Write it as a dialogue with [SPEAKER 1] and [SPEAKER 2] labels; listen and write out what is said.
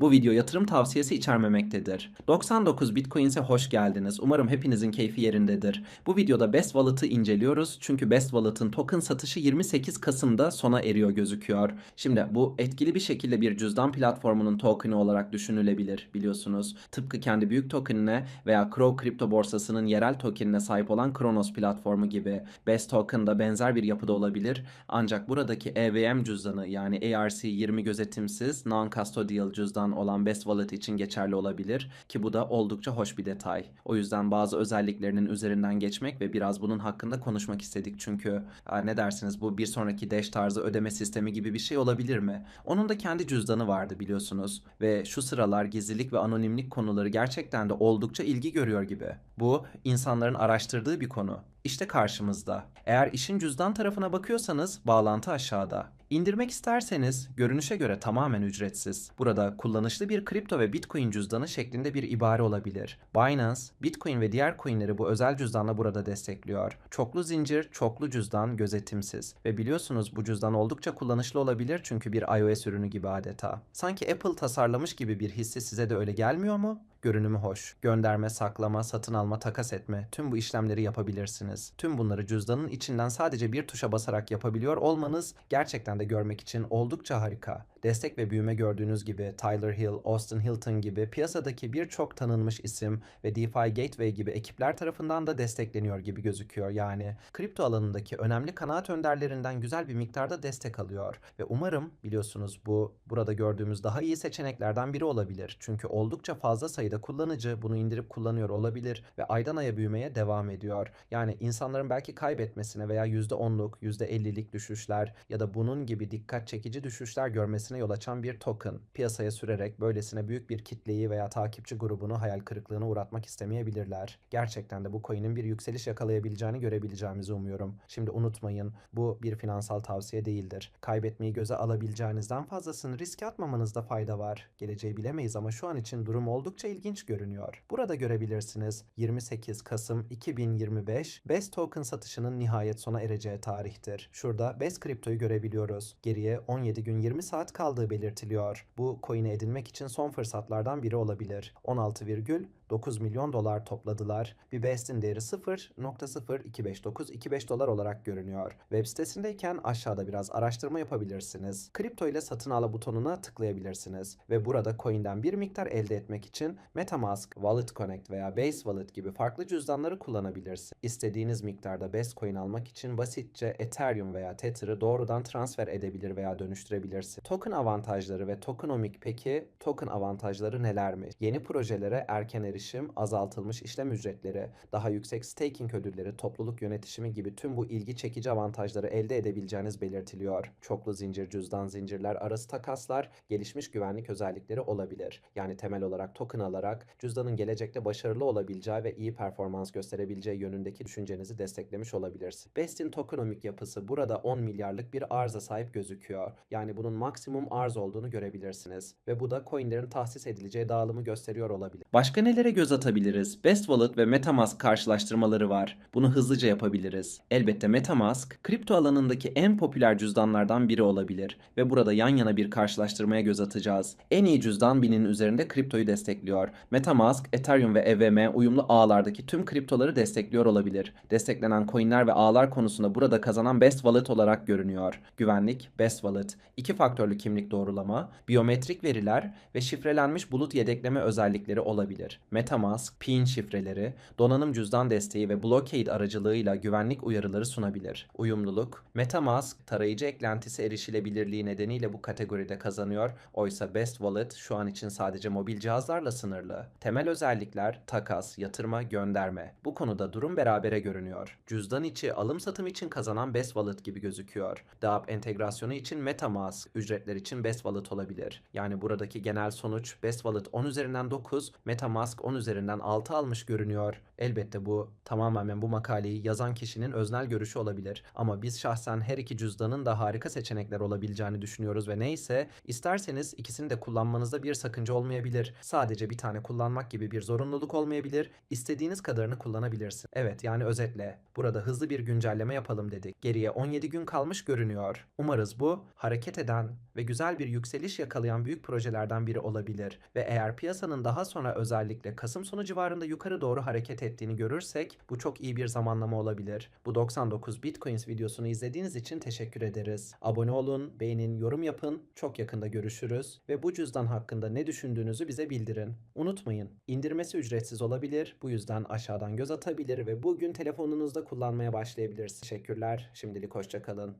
[SPEAKER 1] Bu video yatırım tavsiyesi içermemektedir. 99 Bitcoins'e hoş geldiniz. Umarım hepinizin keyfi yerindedir. Bu videoda Best Wallet'ı inceliyoruz. Çünkü Best Wallet'ın token satışı 28 Kasım'da sona eriyor gözüküyor. Şimdi bu etkili bir şekilde bir cüzdan platformunun token'i olarak düşünülebilir biliyorsunuz. Tıpkı kendi büyük token'ine veya Crow kripto borsasının yerel token'ine sahip olan Kronos platformu gibi. Best Token da benzer bir yapıda olabilir. Ancak buradaki EVM cüzdanı yani ERC20 gözetimsiz non-custodial cüzdan olan Best Wallet için geçerli olabilir ki bu da oldukça hoş bir detay. O yüzden bazı özelliklerinin üzerinden geçmek ve biraz bunun hakkında konuşmak istedik çünkü "Aa, ne dersiniz bu bir sonraki Dash tarzı ödeme sistemi gibi bir şey olabilir mi? Onun da kendi cüzdanı vardı biliyorsunuz ve şu sıralar gizlilik ve anonimlik konuları gerçekten de oldukça ilgi görüyor gibi. Bu insanların araştırdığı bir konu. İşte karşımızda. Eğer işin cüzdan tarafına bakıyorsanız bağlantı aşağıda. İndirmek isterseniz görünüşe göre tamamen ücretsiz. Burada kullanışlı bir kripto ve bitcoin cüzdanı şeklinde bir ibare olabilir. Binance, bitcoin ve diğer coinleri bu özel cüzdanla burada destekliyor. Çoklu zincir, çoklu cüzdan gözetimsiz. Ve biliyorsunuz bu cüzdan oldukça kullanışlı olabilir çünkü bir iOS ürünü gibi adeta. Sanki Apple tasarlamış gibi bir hissi size de öyle gelmiyor mu? Görünümü hoş. Gönderme, saklama, satın alma, takas etme tüm bu işlemleri yapabilirsiniz. Tüm bunları cüzdanın içinden sadece bir tuşa basarak yapabiliyor olmanız gerçekten de görmek için oldukça harika. Destek ve büyüme gördüğünüz gibi Tyler Hill, Austin Hilton gibi piyasadaki birçok tanınmış isim ve DeFi Gateway gibi ekipler tarafından da destekleniyor gibi gözüküyor. Yani kripto alanındaki önemli kanaat önderlerinden güzel bir miktarda destek alıyor ve umarım biliyorsunuz bu burada gördüğümüz daha iyi seçeneklerden biri olabilir. Çünkü oldukça fazla sayıda kullanıcı bunu indirip kullanıyor olabilir ve aydan aya büyümeye devam ediyor. Yani insanların belki kaybetmesine veya %10'luk, %50'lik düşüşler ya da bunun gibi dikkat çekici düşüşler görmesine yol açan bir token piyasaya sürerek böylesine büyük bir kitleyi veya takipçi grubunu hayal kırıklığına uğratmak istemeyebilirler. Gerçekten de bu coin'in bir yükseliş yakalayabileceğini görebileceğimizi umuyorum. Şimdi unutmayın bu bir finansal tavsiye değildir. Kaybetmeyi göze alabileceğinizden fazlasını riske atmamanızda fayda var. Geleceği bilemeyiz ama şu an için durum oldukça ilginç görünüyor. Burada görebilirsiniz 28 Kasım 2025 Best Token satışının nihayet sona ereceği tarihtir. Şurada Best Crypto'yu görebiliyoruz. Geriye 17 gün 20 saat kaldığı belirtiliyor. Bu coin'i edinmek için son fırsatlardan biri olabilir. 16,9 milyon dolar topladılar. Bir Best'in değeri 0.025925 dolar olarak görünüyor. Web sitesindeyken aşağıda biraz araştırma yapabilirsiniz. Kripto ile satın ala butonuna tıklayabilirsiniz ve burada coin'den bir miktar elde etmek için MetaMask, Wallet Connect veya Base Wallet gibi farklı cüzdanları kullanabilirsiniz. İstediğiniz miktarda Best Coin almak için basitçe Ethereum veya Tether'ı doğrudan transfer edebilir veya dönüştürebilirsiniz. Token avantajları ve tokenomic peki token avantajları neler mi? Yeni projelere erken erişim, azaltılmış işlem ücretleri, daha yüksek staking ödülleri, topluluk yönetişimi gibi tüm bu ilgi çekici avantajları elde edebileceğiniz belirtiliyor. Çoklu zincir, cüzdan zincirler arası takaslar, gelişmiş güvenlik özellikleri olabilir. Yani temel olarak token alarak cüzdanın gelecekte başarılı olabileceği ve iyi performans gösterebileceği yönündeki düşüncenizi desteklemiş olabilirsiniz. Best'in tokenomik yapısı burada 10 milyarlık bir arıza sahip gözüküyor. Yani bunun maksimum arz olduğunu görebilirsiniz. Ve bu da coinlerin tahsis edileceği dağılımı gösteriyor olabilir. Başka nelere göz atabiliriz? Best Wallet ve Metamask karşılaştırmaları var. Bunu hızlıca yapabiliriz. Elbette Metamask, kripto alanındaki en popüler cüzdanlardan biri olabilir ve burada yan yana bir karşılaştırmaya göz atacağız. En iyi cüzdan binin üzerinde kriptoyu destekliyor. Metamask, Ethereum ve EVM uyumlu ağlardaki tüm kriptoları destekliyor olabilir. Desteklenen coinler ve ağlar konusunda burada kazanan Best Wallet olarak görünüyor. Güvenlik, Best Wallet, iki faktörlü kimlik doğrulama, biyometrik veriler ve şifrelenmiş bulut yedekleme özellikleri olabilir. Metamask, PIN şifreleri, donanım cüzdan desteği ve blockade aracılığıyla güvenlik uyarıları sunabilir. Uyumluluk, Metamask tarayıcı eklentisi erişilebilirliği nedeniyle bu kategoride kazanıyor. Oysa Best Wallet şu an için sadece mobil cihazlarla sınırlı. Temel özellikler takas, yatırma, gönderme. Bu konuda durum berabere görünüyor. Cüzdan içi alım satım için kazanan Best Wallet gibi gözüküyor. DApp entegrasyonu için Metamask, ücretler için Best Wallet olabilir. Yani buradaki genel sonuç Best Wallet 10 üzerinden 9, Metamask 10 üzerinden 6 almış görünüyor. Elbette bu tamamen bu makaleyi yazan kişinin öznel görüşü olabilir. Ama biz şahsen her iki cüzdanın da harika seçenekler olabileceğini düşünüyoruz ve neyse isterseniz ikisini de kullanmanızda bir sakınca olmayabilir. Sadece bir tane kullanmak gibi bir zorunluluk olmayabilir. İstediğiniz kadarını kullanabilirsin. Evet yani özetle burada hızlı bir güncelleme yapalım dedik. Geriye 17 gün kalmış görünüyor. Umarız bu hareket eden ve güzel bir yükseliş yakalayan büyük projelerden biri olabilir. Ve eğer piyasanın daha sonra özellikle Kasım sonu civarında yukarı doğru hareket ettiğini görürsek bu çok iyi bir zamanlama olabilir. Bu 99 Bitcoins videosunu izlediğiniz için teşekkür ederiz. Abone olun, beğenin, yorum yapın. Çok yakında görüşürüz ve bu cüzdan hakkında ne düşündüğünüzü bize bildirin. Unutmayın, indirmesi ücretsiz olabilir. Bu yüzden aşağıdan göz atabilir ve bugün telefonunuzda kullanmaya başlayabilirsiniz. Teşekkürler. Şimdilik hoşça kalın.